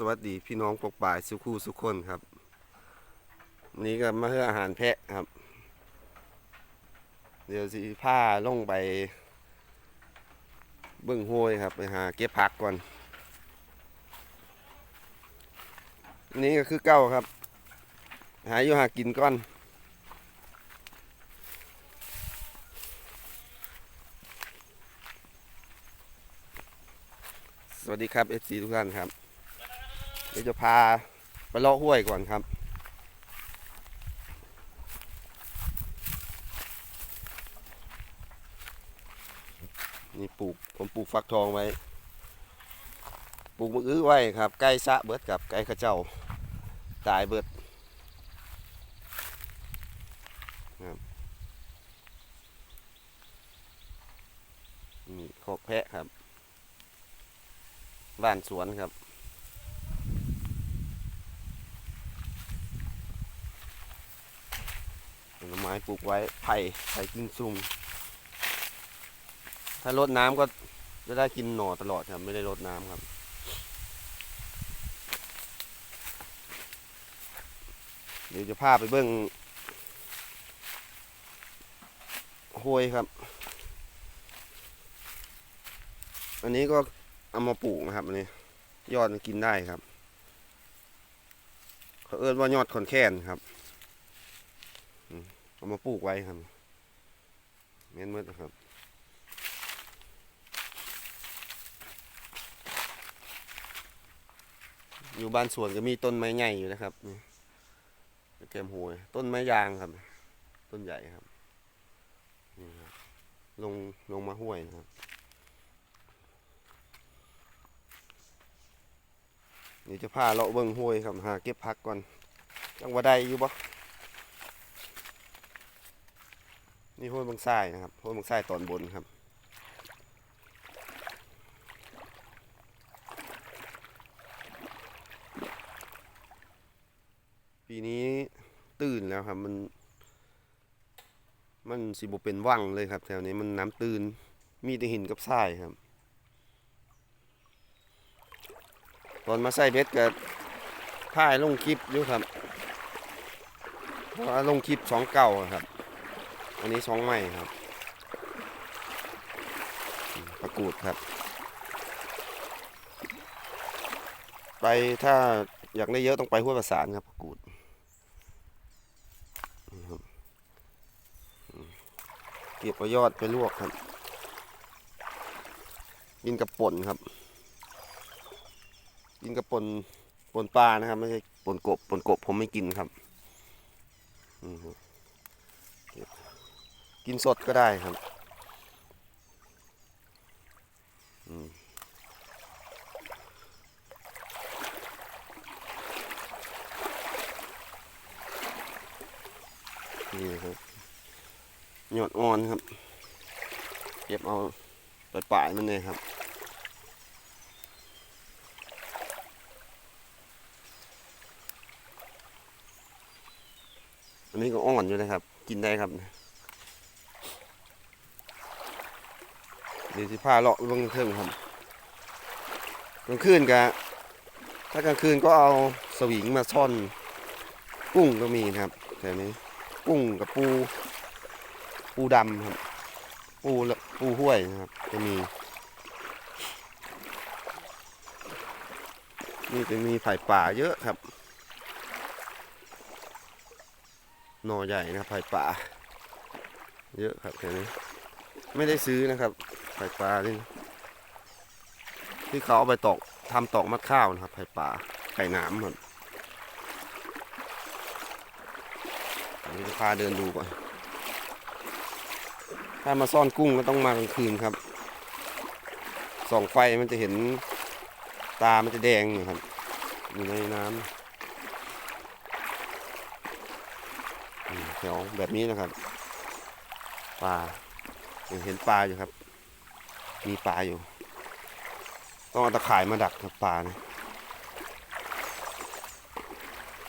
สวัสดีพี่น้องปกป่ายสุขูสุคนครับ นี่ก็มาเพื่ออาหารแพะครับ เดี๋ยวสิผ้าลงไปเบิ่งห้วยครับไปหาเก็บผักก่อน นี่ก็คือเก้าครับ หาอยู่หากินก่อนสวัสดีครับเอฟซีทุกท่านครับ ดี๋ยวจะพาไปเลาะห้วยก่อนครับ นี่ปลูกผมปลูกฟักทองไว้ ปลูกมะอื้อไว้ครับ ใกล้สะเบิดกับใกล้ข้าเจ้า ตายเบิดครับนี่ขอกแพะครับ บ้านสวนครับ ลไม้ปลูกไว้ไผ่ไผ่กินซุ่มถ้ารดน้ำก็จะได้กินหน่อตลอดครับ ไม่ได้รดน้ำครับ เดี๋ยวจะพาไปเบิ้งห้วยครับ อันนี้ก็เอามาปลูกนะครับอันนี้ยอดมันกินได้ครับ เขาเอิ้นว่ายอดคอนแค้นครับ เอามาปลูกไว้ครับแม่นมืดนะครับอยู่บ้านสวนก็มีต้นไม้ใหญ่อยู่นะครับนี่แกมหวยต้นไม้ยางครับ ต้นใหญ่ครับนี่ครับ ลงลงมาห้วยนะครับ นี่จะพาเลาะเบิ่งห้วยครับหาเก็บผักก่อนจังว่าได้อยู่บ่ นี่ห้วยบางทรายนะครับห้วยบางทรายตอนบนครับ ปีนี้ตื่นแล้วครับมัน มันสิบเป็นว่างเลยครับ แถวนี้มันน้ำตื่นมีแต่หินกับทรายครับ ตอนมาใส่เพชรก็ถ่ายลงคลิปอยู่ครับเพราะว่าลงคลิปสองเก่าครับ อันนี้สองใหม่ครับประกูดครับ ไปถ้าอยากได้เยอะต้องไปห้วยประสานครับประกูดนี่ครับอืมเก็บเอายอดไปลวกครับ กินกับป่นครับ กินกับป่นป่นปลานะครับ ไม่ใช่ป่นกบป่นกบผมไม่กินครับ อืมครับ กินสดก็ได้ครับนี่ครับหยอดอ่อนครับ เก็บเอาปลายปลายมันเลยครับอันนี้ก็อ่อนอยู่นะครับ กินได้ครับ เดี๋ยวสิพาเลาะเบางเทิงครับกลางคืนก็ถ้ากลางคืนก็เอาสวิงมาซ่อนกุ้งก็มีนะครับแถวนี้กุ้งกับปู ปูดำครับ ปูปูห้วยนะครับจะมี นี่จะมีไผ่ป่าเยอะครับหน่อใหญ่นะครับไผ่ป่า เยอะครับแถวนี้ ไม่ได้ซื้อนะครับ ไข่ปลานี่ที่เขาเอาไปตอกทำตอกมัดข้าวนะครับไข่ปลาไข่หนามครับอันนี้จะพาเดินดูก่อน ถ้ามาซ่อนกุ้งก็ต้องมากลางคืนครับ ส่องไฟมันจะเห็นตา มันจะแดงอยู่ครับ อยู่ในน้ำแถวแบบนี้นะครับ ปลายังเห็นปลาอยู่ครับ มีปลาอยู่ ต้องเอาตะข่ายมาดักครับปลานะ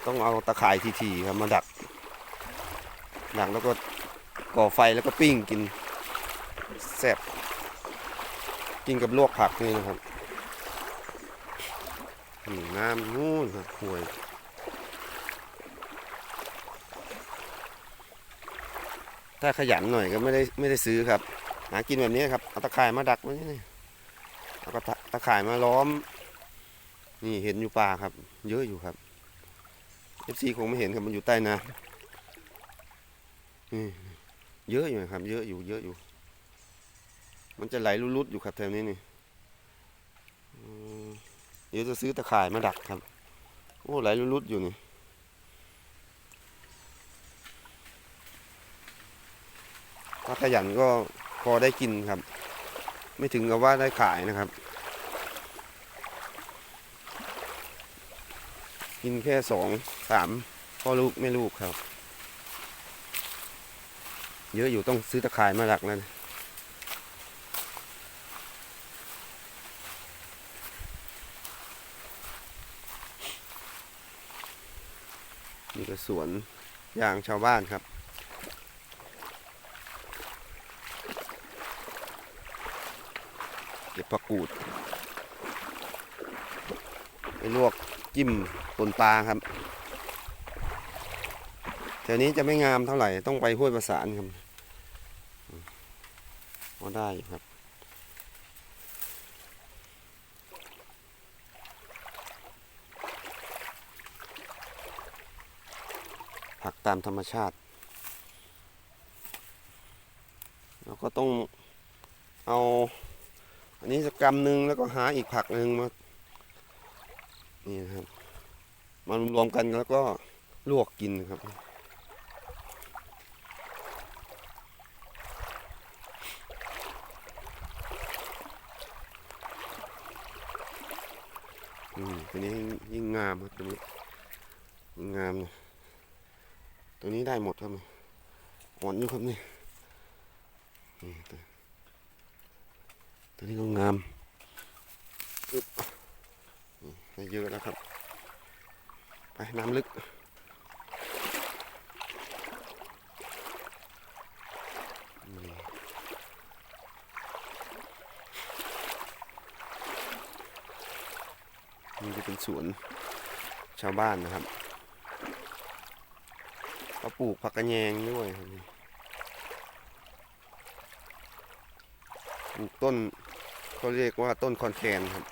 ต้องเอาตะข่ายทีๆครับมาดักดักแล้วก็ก่อไฟแล้วก็ปิ้งกินแซ่บกินกับลวกผักนี่นะครับนี่น้ำนู่นครับห่วยถ้าขยันหน่อยก็ไม่ได้ไม่ได้ซื้อครับ หากินแบบนี้ครับเอาตะข่ายมาดักไว้นี่เอาก็ตะข่ายมาล้อม นี่เห็นอยู่ปลาครับ เยอะอยู่ครับเอฟซีคงไม่เห็นครับมันอยู่ใต้น้ำนี่เยอะอยู่ครับ เยอะอยู่เยอะอยู่ มันจะไหลรุดๆอยู่ครับแถวนี้นี่เดี๋ยวจะซื้อตะข่ายมาดักครับ โอ้ไหลรุดๆอยู่นี่ถ้าขยันก็ อได้กินครับ ไม่ถึงกับว่าได้ขายนะครับ กินแค่สองสามพ่อลูกไม่ลูกครับ เยอะอยู่ต้องซื้อตะข่ายมาหลักนั่นนี่ก็สวนยางชาวบ้านครับ เก็บ ผักกูดไปลวกจิ้มปนปลาครับแถวนี้จะไม่งามเท่าไหร่ต้องไปห้วยประสานครับพอได้ครับผักตามธรรมชาติ แล้วก็ต้องเอา นนี้สักกรรมหนึ่งแล้วก็หาอีกผักหนึ่งมา นี่นะครับ มารวมกันแล้วก็ลวกกินครับ อืมตัวนี้ยิ่งงามครับตัวนี้ยิ่งงามเลยตัวนี้ได้หมดครับอ่อนอยู่ครับนี่นี่ ตัวนี้ก็งามนี่ได้เยอะแล้วครับ ไปน้ำลึกนี่นี่จะเป็นสวนชาวบ้านนะครับเขาปลูกผักกระแยงด้วยปลูกต้น เขาเรียกว่าต้นคอนแคนครับ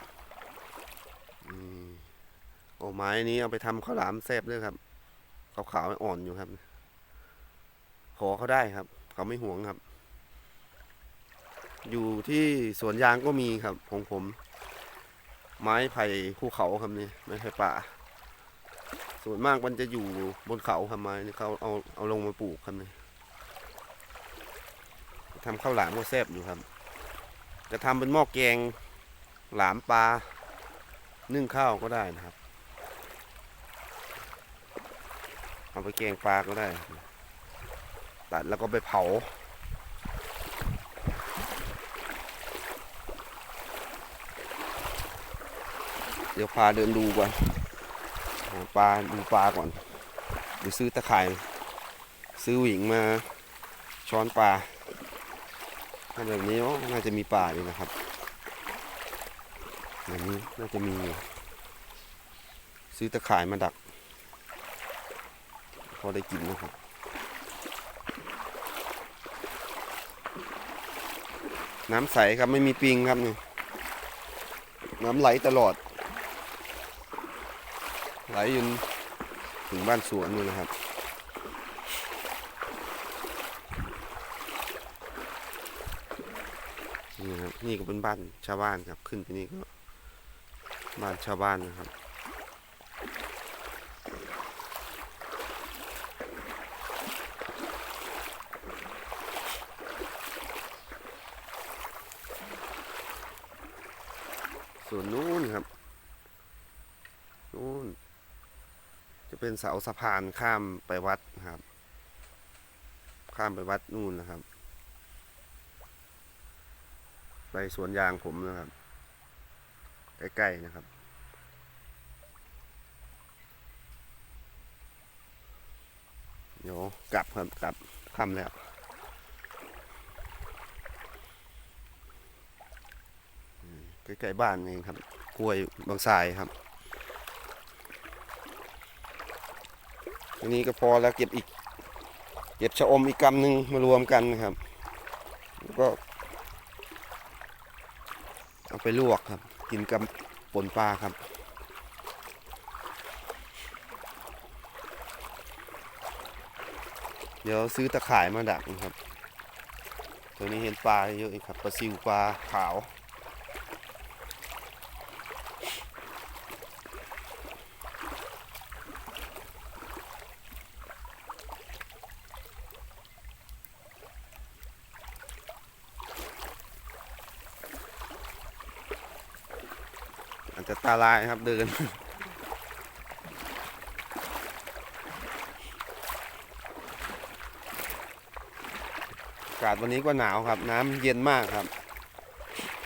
โอ้ไม้นี้เอาไปทำข้าวหลามแซ่บเลยครับขาวๆอ่อนอยู่ครับ ขอเขาได้ครับ เขาไม่ห่วงครับ อยู่ที่สวนยางก็มีครับของผม ไม้ไผ่ภูเขาครับนี่ไม้ไผ่ป่า ส่วนมากมันจะอยู่บนเขาครับไม้นี่เขาเอาเอาลงมาปลูกครับนี่ทำข้าวหลามก็แซ่บอยู่ครับ จะทำเป็นหม้อแกงหลามปลา นึ่งข้าวก็ได้นะครับ เอาไปแกงปลาก็ได้ ตัดแล้วก็ไปเผา เดี๋ยวพาเดินดูก่อนปลาดูปลาก่อนเดี๋ยวซื้อตะข่าย ซื้อหวิงมาช้อนปลา ถ้าแบบนี้โอ้น่าจะมีป่าอยู่นะครับแบบนี้น่าจะมี ซื้อตะข่ายมาดัก พอได้กินนะครับน้ำใสครับไม่มีปิงครับนี่น้ำไหลตลอด ไหลจนถึงบ้านสวนเลยนะครับ นี่ก็เป็นบ้านชาวบ้านครับ ขึ้นไปนี่ก็บ้านชาวบ้านนะครับ ส่วนนู้นครับ นู้น จะเป็นเสาสะพานข้ามไปวัดครับ ข้ามไปวัดนู่นนะครับ ไปสวนยางผมนะครับ ใกล้ๆนะครับโยกลับครับกลับค่ำแล้วใกล้ๆบ้านเองครับ กล้วยบางทรายครับอันนี้ก็พอแล้วเก็บอีก เก็บชะอมอีกกำหนึ่งมารวมกันนะครับ ก็ เอาไปลวกครับ กินกับป่นปลาครับ เดี๋ยวซื้อตะข่ายมาดักนะครับ ตัวนี้เห็นปลาเยอะอีกครับปลาซิวปลาขาว อาจจะตา ลายครับเดิน อากาศวันนี้ก็หนาวครับ น้ำเย็นมากครับ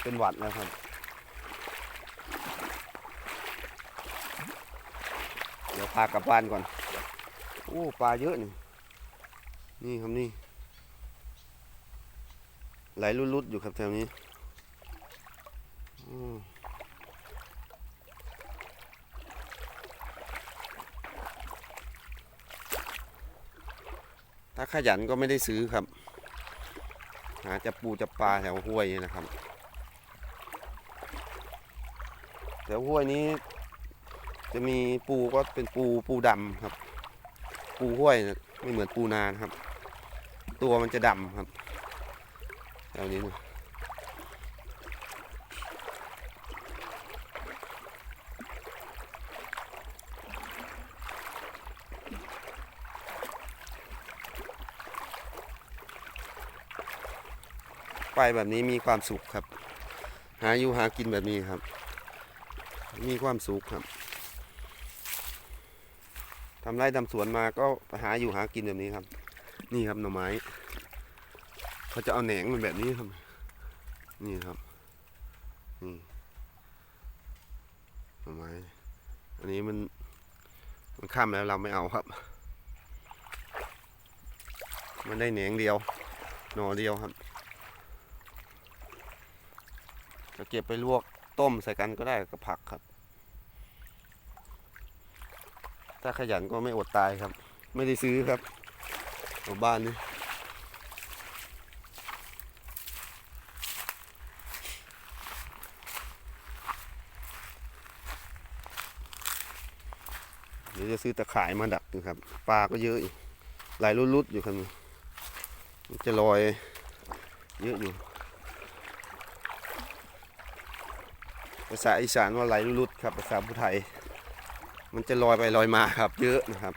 เป็นหวัดแล้วครับ เดี๋ยวพากลับบ้านก่อน โอ้ปลาเยอะนี่ นี่ครับนี่ไหลลุดๆอยู่ครับแถวนี้อืมถ้าข ยันก็ไม่ได้ซื้อครับ หาจะปูจะปลาแถวห้วยนี่นะครับแถวห้วยนี้ จะมีปูก็เป็นปูปูดำครับ ปูห้วยนะไม่เหมือนปูนานะครับ ตัวมันจะดำครับแถวนี้นะ ไปแบบนี้มีความสุขครับ หาอยู่หากินแบบนี้ครับ มีความสุขครับทำไร่ทำสวนมาก็หาอยู่หากินแบบนี้ครับ นี่ครับหน่อไม้เขาจะเอาแหนงมันแบบนี้ครับ นี่ครับนี่หน่อไม้อันนี้มันมันข้ามแล้วเราไม่เอาครับ มันได้แหนงเดียวหน่อเดียวครับ จะเก็บไปลวกต้มใส่กันก็ได้กับผักครับ ถ้าขยันก็ไม่อดตายครับ ไม่ได้ซื้อครับของบ้านนี่เดี๋ยวจะซื้อตะข่ายมาดักดูครับปลาก็เยอะอยู่ไหลายรุดๆอยู่ครับมันจะลอยเยอะอยู่ ภาษาอีสานว่าไหลรุดครับภาษาผู้ไทย มันจะลอยไปลอยมาครับเยอะนะครับ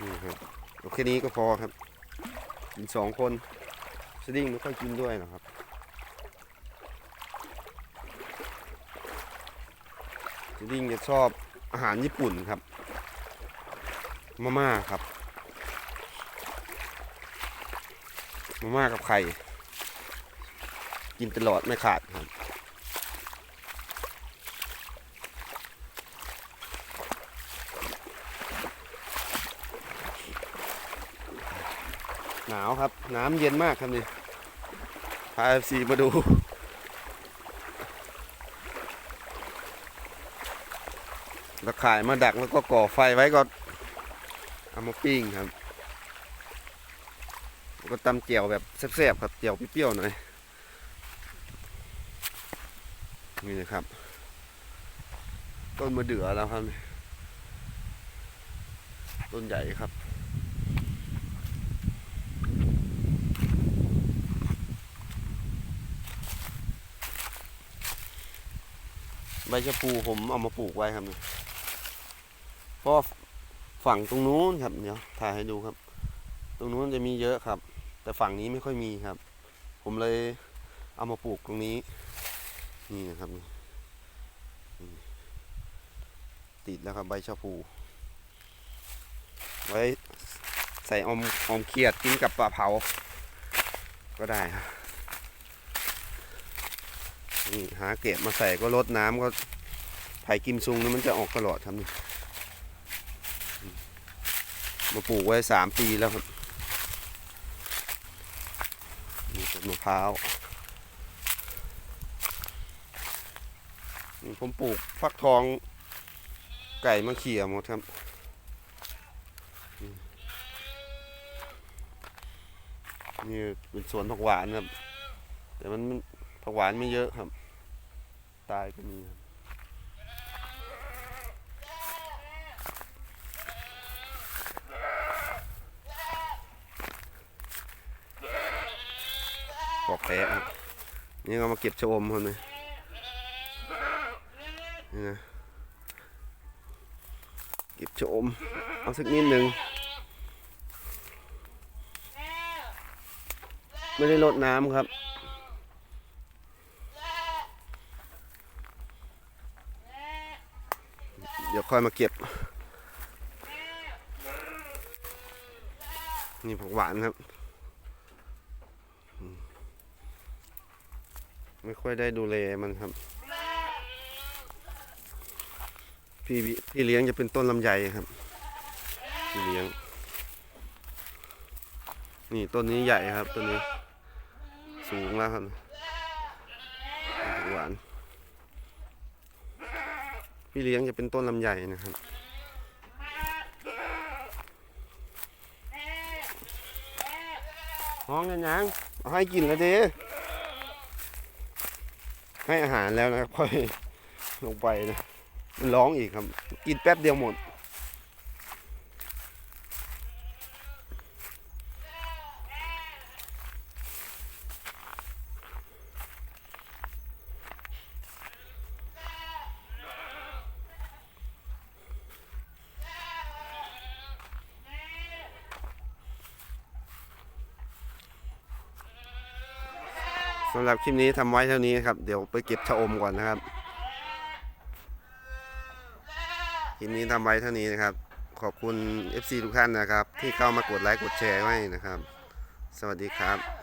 นี่ครับโอเคนี้ก็พอครับกินสองคนสดิ้งไม่ค่อยกินด้วยนะครับสดิ้งจะชอบ อาหารญี่ปุ่นครับ มาม่าครับ มาม่ากับไข่ กินตลอดไม่ขาดครับ หนาวครับ น้ำเย็นมากครับนี่พาเอฟซีมาดู แล้วขายมาดักแล้วก็ก่อไฟไว้ก็เอามาปิ้งครับ ก็ตำเจียวแบบแซ่บๆครับเจียวเปรี้ยวๆหน่อย นี่นะครับ ต้นมะเดื่อแล้วครับ ต้นใหญ่ครับใบชะพูผมเอามาปลูกไว้ครับ เพราะฝั่งตรงนู้นครับเดี๋ยวถ่ายให้ดูครับ ตรงนู้นจะมีเยอะครับ แต่ฝั่งนี้ไม่ค่อยมีครับ ผมเลยเอามาปลูกตรงนี้ นี่นะครับนี่ติดแล้วครับใบชะพู ไว้ใส่อมอมเขียดกินกับปลาเผา ก็ได้ครับนี่หาเก็บมาใส่ก็ลดน้ำก็ไผ่กิมซุงนี่มันจะออกตลอดครับนี่ มาปลูกไว้สามปีแล้วครับมะพร้าวนี่ผมปลูกฟักทองไก่มาเขี่ยหมดครับนี่เป็นสวนผักหวานครับ แต่มันผักหวานไม่เยอะครับ ตายก็มีครับปอก แปะนี่ก็มาเก็บชะอมคนเลยนี่นะเก็บชะอม เอาสักนิดหนึ่งไม่ได้ลดน้ำครับเดี๋ยวค่อยมาเก็บ นี่ผักหวานครับอืม ไม่ค่อยได้ดูแลมันครับ พี่วิพี่เลี้ยงจะเป็นต้นลำไยครับ พี่เลี้ยง นี่ต้นนี้ใหญ่ครับต้นนี้ สูงแล้วครับผักหวาน พี่เลี้ยงจะเป็นต้นลำไยนะครับห้องยังยังเอาให้กินแล้วเด้ ให้อาหารแล้วนะครับค่อยลงไปนะมันร้องอีกครับ กินแป๊บเดียวหมดำหรับคลิปนี้ทำไว้เท่านี้ครับ เดี๋ยวไปเก็บชะอมก่อนนะครับ คลิปนี้ทำไว้เท่านี้นะครับ ขอบคุณ FC ทุกท่านนะครับ ที่เข้ามากดไลค์กดแชร์ไว้นะครับ สวัสดีครับ